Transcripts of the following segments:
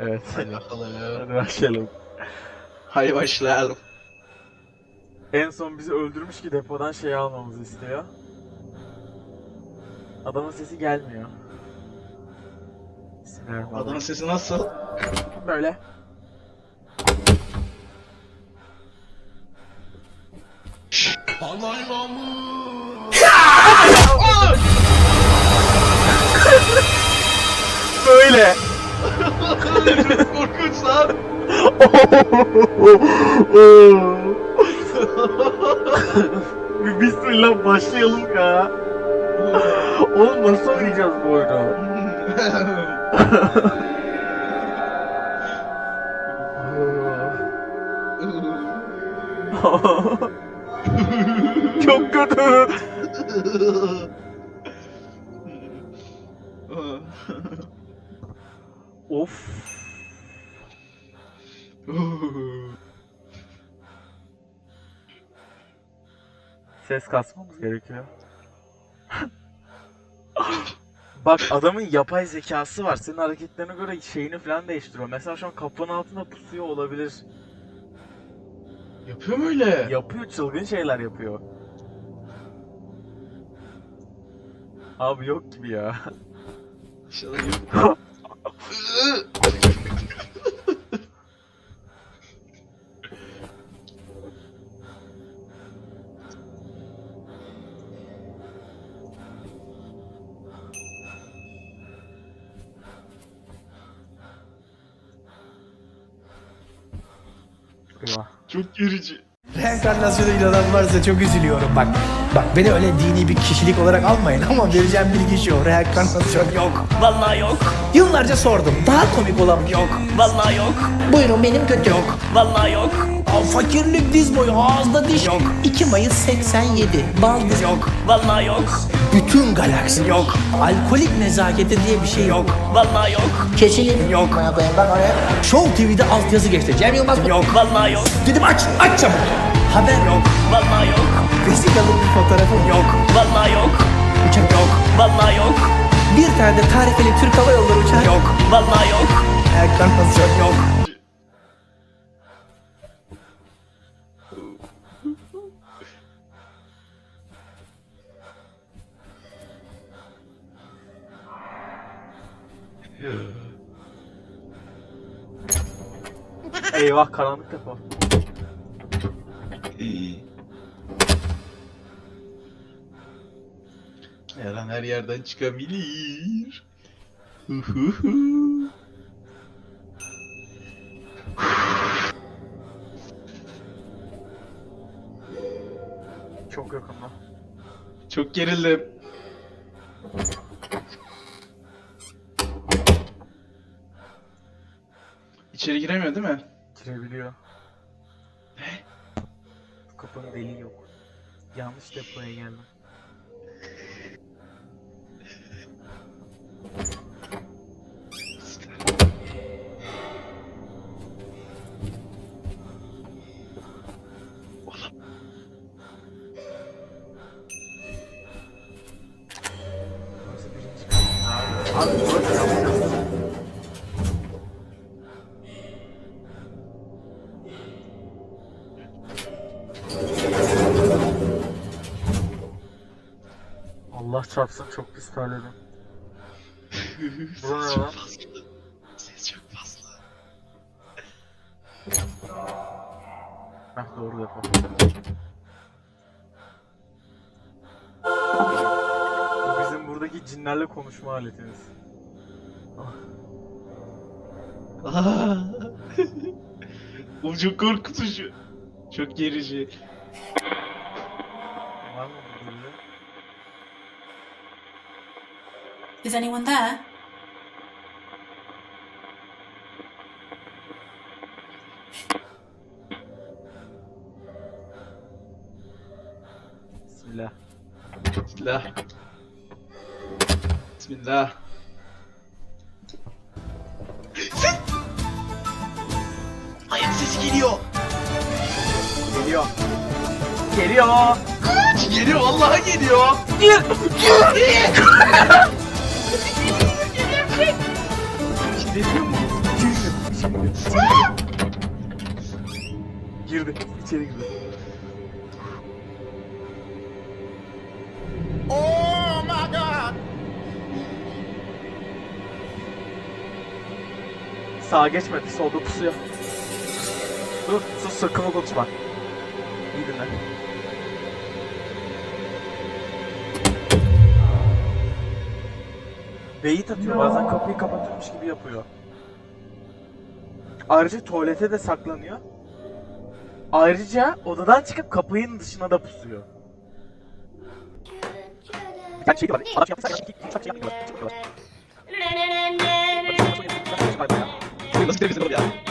Evet. Hadi bakalım. Hadi başlayalım. Hadi başlayalım. En son bizi öldürmüş ki depodan şey almamızı istiyor. Adamın sesi gelmiyor. Adamın sesi nasıl? Böyle. Böyle. Çok korkunç lan. Bir Bismillah başlayalım ya. Oğlum nasıl oynayacağız bu oyunu? Çok kötü. Of. Ses kasmamız gerekiyor. Bak adamın yapay zekası var. Senin hareketlerine göre şeyini falan değiştiriyor. Mesela şu an kapının altında pusuyor olabilir. Yapıyor mu öyle? Yapıyor, çılgın şeyler yapıyor. Abi yok gibi ya. İnşallah yok. Eyvah. Çok gerici. Reenkarnasyona inanan varsa çok üzülüyorum bak. Bak beni öyle dini bir kişilik olarak almayın ama vereceğim bilgi şu. Reenkarnasyon yok. Vallahi yok. Yıllarca sordum. Daha komik olan yok. Vallahi yok. Buyurun benim kötü yok. Vallahi yok. Fakirlik diz boyu ağızda diş yok. 2 Mayıs 87. Baldız yok. Vallahi yok. Bütün galaksi yok. Alkolik nezaketi diye bir şey yok. Vallahi yok. Kesinlik yok. Bak oraya. Show TV'de altyazı geçti. Cem Yılmaz yok. Vallahi yok. Dedim aç, aç çabuk. Haber yok. Vallahi yok. Vesikalı bir fotoğrafım yok. Vallahi yok. Uçak yok. Vallahi yok. Bir tane de tarifeli Türk Hava Yolları uçağı yok. Vallahi yok. Enkarnasyon yok. Eyvah karanlık depo. Her an her yerden çıkabilir. Çok gerildim. İçeri giremiyor değil mi? Girebiliyor. Ne? Kapının deliği yok. Yanlış depoya geldim. Allah çarpsın çok pis terledim. Bura ne Ses çok lan? fazla. Ses çok fazla. Heh doğru defa. Bu bizim buradaki cinlerle konuşma aletimiz. Aa! Bu çok korkutucu. Çok gerici. Is anyone there? Bismillah. Bismillah. Bismillah. Ayak sesi geliyor. Geliyor. Geliyor. Geliyor vallahi geliyor. Gir. Geliyor mu? Gir. Girdi. içeri girdi. Sağa geçmedi, solda pusuyor. Dur, sus sakın konuşma. İyi dinle. Beyit atıyor, bazen kapıyı kapatıyormuş gibi yapıyor. Ayrıca tuvalete de saklanıyor. Ayrıca odadan çıkıp kapının dışına da pusuyor. Bir tane şey de var. Adam şey yaptıysa iki, iki, iki, şey yapmıyorlar. Oy nasıl temizledin oğlum ya?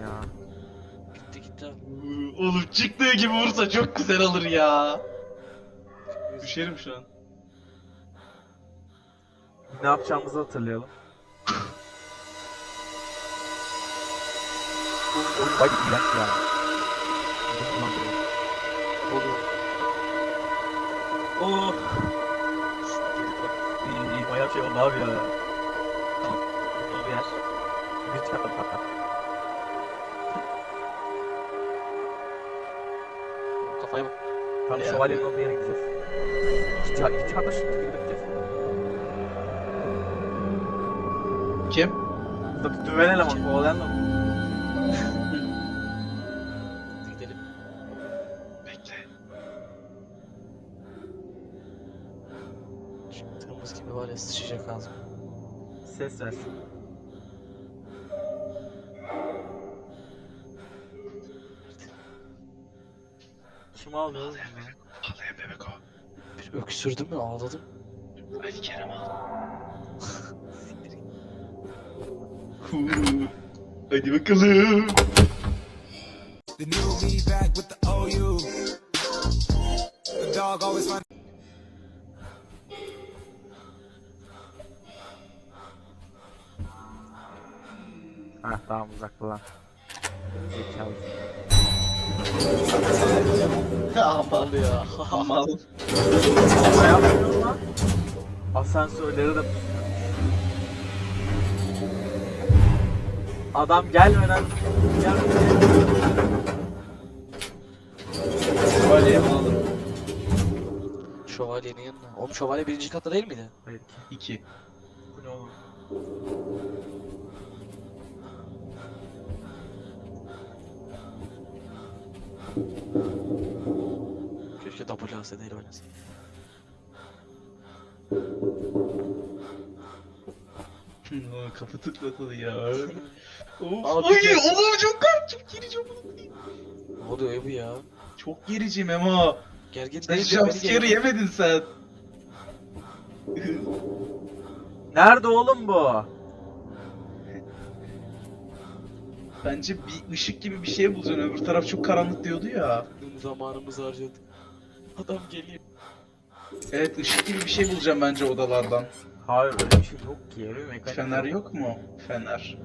Ya. Gitti gitti. Oğlum çıktığı gibi vursa çok güzel olur ya. Düşerim şu an. Ne yapacağımızı hatırlayalım. Bak iğrenç ya. Oo. İyi iyi bayağı şey oldu abi ya. Tamam. Oldu yer. Bir çıkartalım hatta. Kafaya bak. Tam Ya. şövalyenin olduğu yere gideceğiz. İki çıkar, iki çıkartma şimdi gideceğiz. Kim? Burada düven eleman, kovalayan da mı? Ses versin. Kim ağlıyor oğlum ya? Ağlayan bebek o. Bir öksürdüm mü ağladım. Ali Kerem ağladı. Hadi bakalım. The new me back with the OU. The dog always find. Heh tamam uzakta lan. Zekalı. Aman ya. Aman. Ne yapıyorsun lan? Asansörleri de Adam gelmeden gelmeden Şövalyeyi bulalım. Şövalyenin yanına. Oğlum şövalye birinci katta değil miydi? Hayır ki. İki. Bu ne oğlum? Keşke WASD ile oynasın. Kapı tıkladı ya. Abi, of. Ay bir- oğlum çok garip çok gerici oğlum. Ne oluyor bu ya? Çok gerici Memo. Gergin Sen değil beni gergin. yemedin sen. Nerede oğlum bu? Bence bir ışık gibi bir şey bulacaksın. Öbür taraf çok karanlık diyordu ya. Zamanımızı harcadık. Adam geliyor. Evet ışık gibi bir şey bulacağım bence odalardan. Hayır öyle bir şey yok ki. Öyle bir mekanik Fener yok mu? Fener.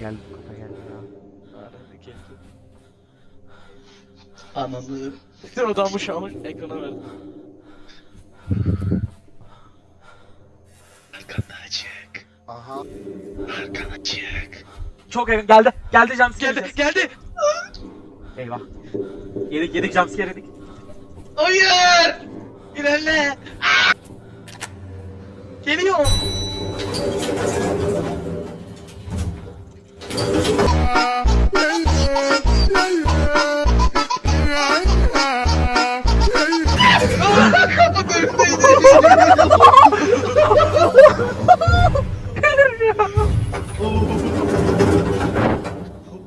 Geldi kafa geldi ya. Arada geldi. Ananı. Bir de adam bu şu an ekrana verdi. Arkana çık. Aha. Arkana çık. Çok yakın geldi. Geldi jumpscare. Geldi geldi. Eyvah. Yedik yedik jumpscare yedik. Hayır! İlerle. Geliyor.